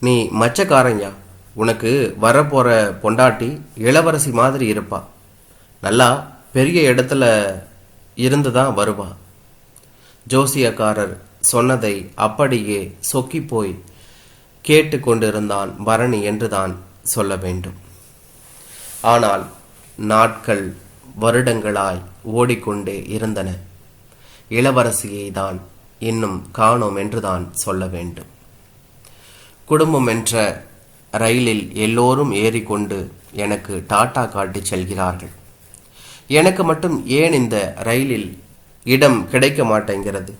நீ மச்சக்காரங்கயா உனக்கு வரப்போகிற பொண்டாட்டி இளவரசி மாதிரி இருப்பா. நல்லா பெரிய இடத்துல இருந்து தான் வருவா. ஜோசியக்காரர் சொன்னதை அப்படியே சொக்கி போய் கேட்டு கொண்டிருந்தான் பரணி என்றுதான் சொல்ல வேண்டும். ஆனால் நாட்கள் வருடங்களாய் ஓடிக்கொண்டே இருந்தன. இளவரசியை தான் இன்னும் காணோம் என்றுதான் சொல்ல வேண்டும். குடும்பம் என்ற ரயிலில் எல்லோரும் ஏறிக்கொண்டு எனக்கு டாட்டா காட்டி செல்கிறார்கள். எனக்கு மட்டும் ஏன் இந்த ரயிலில் இடம் கிடைக்க மாட்டேங்கிறது?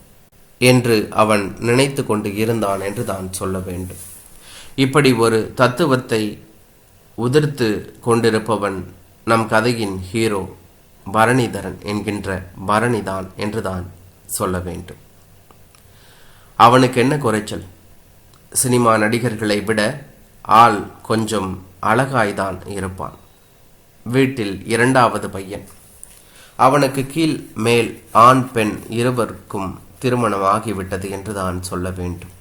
என்று அவன் நினைத்து கொண்டு இருந்தான் என்று தான் சொல்ல வேண்டும். இப்படி ஒரு தத்துவத்தை உதிர்த்து கொண்டிருப்பவன் நம் கதையின் ஹீரோ பரணிதரன் என்கின்ற பரணிதான் என்று தான் சொல்ல வேண்டும். அவனுக்கு என்ன குறைச்சல்? சினிமா நடிகர்களை விட ஆள் கொஞ்சம் அழகாய்தான் இருப்பான். வீட்டில் இரண்டாவது பையன். அவனுக்கு கீழ் மேல் ஆண் பெண் இருவருக்கும் திருமணம் ஆகிவிட்டது என்று தான் சொல்ல வேண்டும்.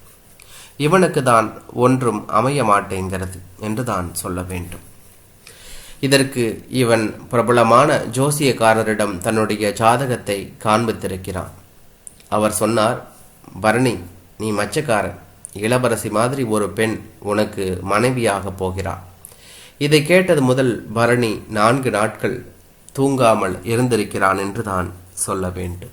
இவனுக்கு தான் ஒன்றும் அமைய மாட்டேங்கிறது என்று தான் சொல்ல வேண்டும். இதற்கு இவன் பிரபலமான ஜோசியக்காரரிடம் தன்னுடைய ஜாதகத்தை காண்பித்திருக்கிறான். அவர் சொன்னார் பரணி நீ மச்சக்காரன். இளவரசி மாதிரி ஒரு பெண் உனக்கு மனைவியாக போகிறாள் இதை கேட்டது முதல் பரணி நான்கு நாட்கள் தூங்காமல் இருந்திருக்கிறான் என்று தான் சொல்ல வேண்டும்.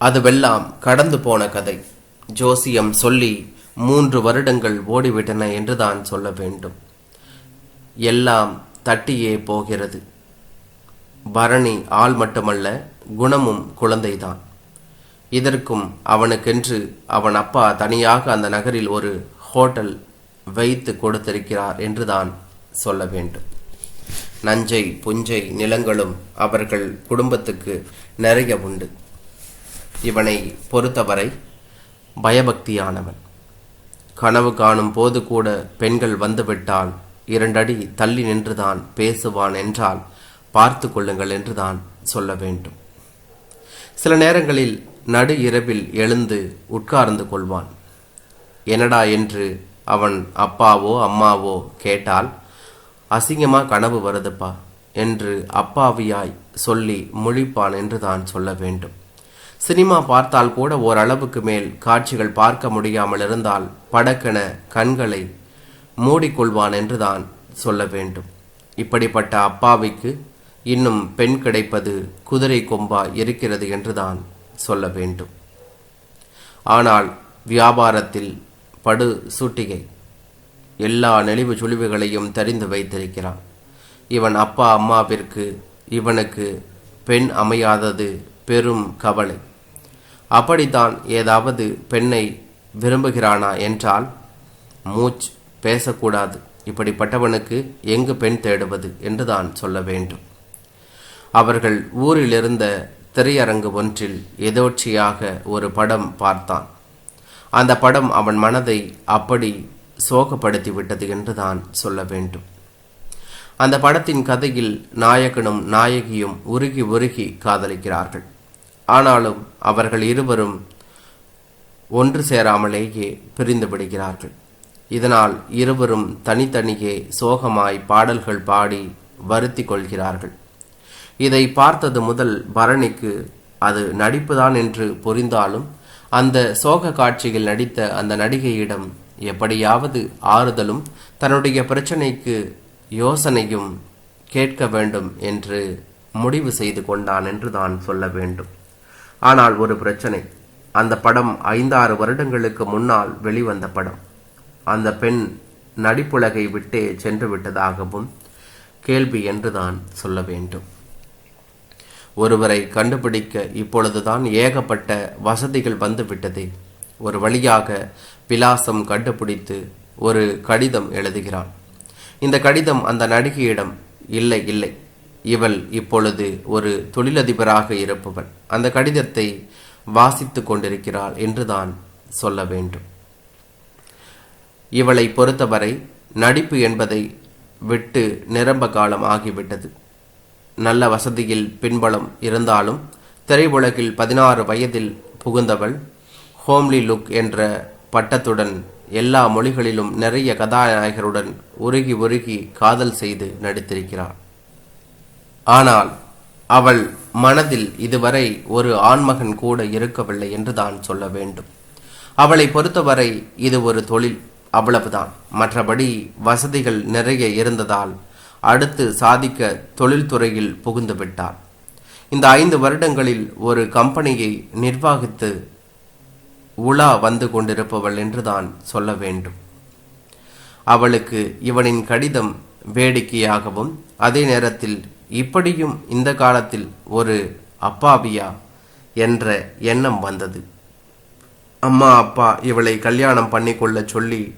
அதுவெல்லாம் கடந்து போன கதை. ஜோசியம் சொல்லி மூன்று வருடங்கள் ஓடிவிட்டன என்று தான் சொல்ல வேண்டும். எல்லாம் தட்டியே போகிறது. பரணி ஆள் மட்டுமல்ல குணமும் குழந்தைதான். இதற்கும் அவனுக்கென்று அவன் அப்பா தனியாக அந்த நகரில் ஒரு ஹோட்டல் வைத்து கொடுத்திருக்கிறார் என்றுதான் சொல்ல வேண்டும். நஞ்சை புஞ்சை நிலங்களும் அவர்கள் குடும்பத்துக்கு நிறைய உண்டு. இவனை பொறுத்தவரை பயபக்தியானவன். கனவு காணும் போது கூட பெண்கள் வந்துவிட்டால் இரண்டடி தள்ளி நின்றுதான் பேசுவான் என்றால் பார்த்து கொள்ளுங்கள் என்றுதான் சொல்ல வேண்டும். சில நேரங்களில் நடு இரவில் எழுந்து உட்கார்ந்து கொள்வான். என்னடா என்று அவன் அப்பாவோ அம்மாவோ கேட்டால் அசிங்கமாக கனவு வருதுப்பா என்று அப்பாவியாய் சொல்லி முழிப்பான் என்று தான் சொல்ல வேண்டும். சினிமா பார்த்தால் கூட ஓரளவுக்கு மேல் காட்சிகள் பார்க்க முடியாமல் இருந்தால் படக்கென கண்களை மூடிக்கொள்வான் என்று தான் சொல்ல வேண்டும். இப்படிப்பட்ட அப்பாவிக்கு இன்னும் பெண் கிடைப்பது குதிரை கொம்பா இருக்கிறது என்றுதான் சொல்ல வேண்டும். ஆனால் வியாபாரத்தில் படு சூட்டிகை. எல்லா நெளிவு சுழிவுகளையும் தெரிந்து வைத்திருக்கிறான். இவன் அப்பா அம்மாவிற்கு இவனுக்கு பெண் அமையாதது பெரும் கவலை. அப்படித்தான் ஏதாவது பெண்ணை விரும்புகிறானா என்றால் மூச் பேசக்கூடாது. இப்படிப்பட்டவனுக்கு எங்கு பெண் தேடுவது என்றுதான் சொல்ல வேண்டும். அவர்கள் ஊரிலிருந்த திரையரங்கு ஒன்றில் எதோட்சியாக ஒரு படம் பார்த்தான். அந்த படம் அவன் மனதை அப்படி சோகப்படுத்தி விட்டது என்றுதான் சொல்ல வேண்டும். அந்த படத்தின் கதையில் நாயகனும் நாயகியும் உருகி உருகி காதலிக்கிறார்கள். ஆனாலும் அவர்கள் இருவரும் ஒன்று சேராமலேயே பிரிந்து விடுகிறார்கள். இதனால் இருவரும் தனித்தனியே சோகமாய் பாடல்கள் பாடி வருத்தி கொள்கிறார்கள். இதை பார்த்தது முதல் பரணிக்கு அது நடிப்புதான் என்று புரிந்தாலும் அந்த சோக காட்சியில் நடித்த அந்த நடிகையிடம் எப்படியாவது ஆறுதலும் தன்னுடைய பிரச்சனைக்கு யோசனையும் கேட்க வேண்டும் என்று முடிவு செய்து கொண்டான் என்று தான் சொல்ல வேண்டும். ஆனால் ஒரு பிரச்சனை. அந்த படம் ஐந்தாறு வருடங்களுக்கு முன்னால் வெளிவந்த படம். அந்த பெண் நடிப்புலகை விட்டே சென்று விட்டதாகவும் கேள்வி என்றுதான் சொல்ல வேண்டும். ஒருவரை கண்டுபிடிக்க இப்பொழுதுதான் ஏகப்பட்ட வசதிகள் வந்துவிட்டதே. ஒரு வழியாக விலாசம் கண்டுபிடித்து ஒரு கடிதம் எழுதுகிறான். இந்த கடிதம் அந்த நடிகையிடம் இல்லை இல்லை இவள் இப்பொழுது ஒரு தொழிலதிபராக இருப்பவள். அந்த கடிதத்தை வாசித்து கொண்டிருக்கிறாள் என்றுதான் சொல்ல வேண்டும். இவளை பொறுத்தவரை நடிப்பு என்பதை விட்டு நிரம்ப காலம் ஆகிவிட்டது. நல்ல வசதியில் பின்பலம் இருந்தாலும் திரையுலகில் பதினாறு வயதில் புகுந்தவள் ஹோம்லி லுக் என்ற பட்டத்துடன் எல்லா மொழிகளிலும் நிறைய கதாநாயகருடன் உருகி உருகி காதல் செய்து நடித்திருக்கிறார் ஆனால் அவள் மனதில் இதுவரை ஒரு ஆண்மகன் கூட இருக்கவில்லை என்று தான் சொல்ல வேண்டும். அவளை பொறுத்தவரை இது ஒரு தொழில் அவ்வளவுதான். மற்றபடி வசதிகள் நிறைய இருந்ததால் அடுத்து சாதிக்க தொழில்துறையில் புகுந்து விட்டார். இந்த ஐந்து வருடங்களில் ஒரு கம்பெனியை நிர்வாகித்து உலா வந்து கொண்டிருப்பவள் என்றுதான் சொல்ல வேண்டும். அவளுக்கு இவனின் கடிதம் வேடிக்கையாகவும் அதே நேரத்தில் இப்படியும் இந்த காலத்தில் ஒரு அப்பாவியா என்ற எண்ணம் வந்தது. அம்மா அப்பா இவளை கல்யாணம் பண்ணிக்கொள்ள சொல்லி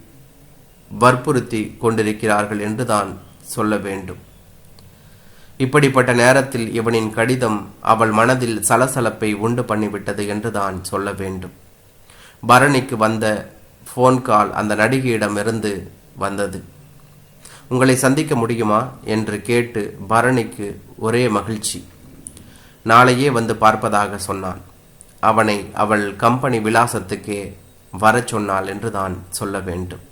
வற்புறுத்தி கொண்டிருக்கிறார்கள் என்றுதான் சொல்ல வேண்டும். இப்படிப்பட்ட நேரத்தில் இவனின் கடிதம் அவள் மனதில் சலசலப்பை உண்டு பண்ணிவிட்டது என்றுதான் சொல்ல வேண்டும். பரணிக்கு வந்த ஃபோன் கால் அந்த நடிகையிடமிருந்து வந்தது. உங்களை சந்திக்க முடியுமா? என்று கேட்டு பரணிக்கு ஒரே மகிழ்ச்சி. நாளையே வந்து பார்ப்பதாக சொன்னான் அவனை அவள் கம்பெனி விலாசத்துக்கே வரச் சொன்னாள் என்று தான் சொல்ல வேண்டும்.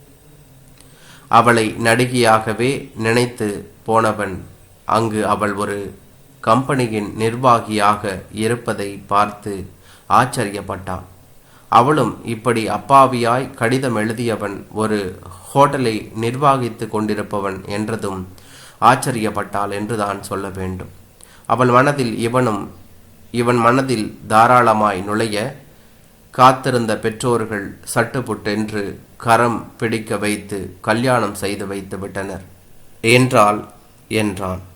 அவளை நடிகையாகவே நினைத்து போனவன் அங்கு அவள் ஒரு கம்பெனியின் நிர்வாகியாக இருப்பதை பார்த்து ஆச்சரியப்பட்டான். அவளும் இப்படி அப்பாவியாய் கடிதம் எழுதியவன் ஒரு ஹோட்டலை நிர்வாகித்து கொண்டிருப்பவன் என்றதும் ஆச்சரியப்பட்டாள் என்றுதான் சொல்ல வேண்டும். அவள் மனதில் இவனும் இவன் மனதில் தாராளமாய் நுழைய காத்திருந்த பெற்றோர்கள் சட்டுப்புட்டென்று கரம் பிடிக்க வைத்து கல்யாணம் செய்து வைத்து விட்டனர். என்றால் என்றான்.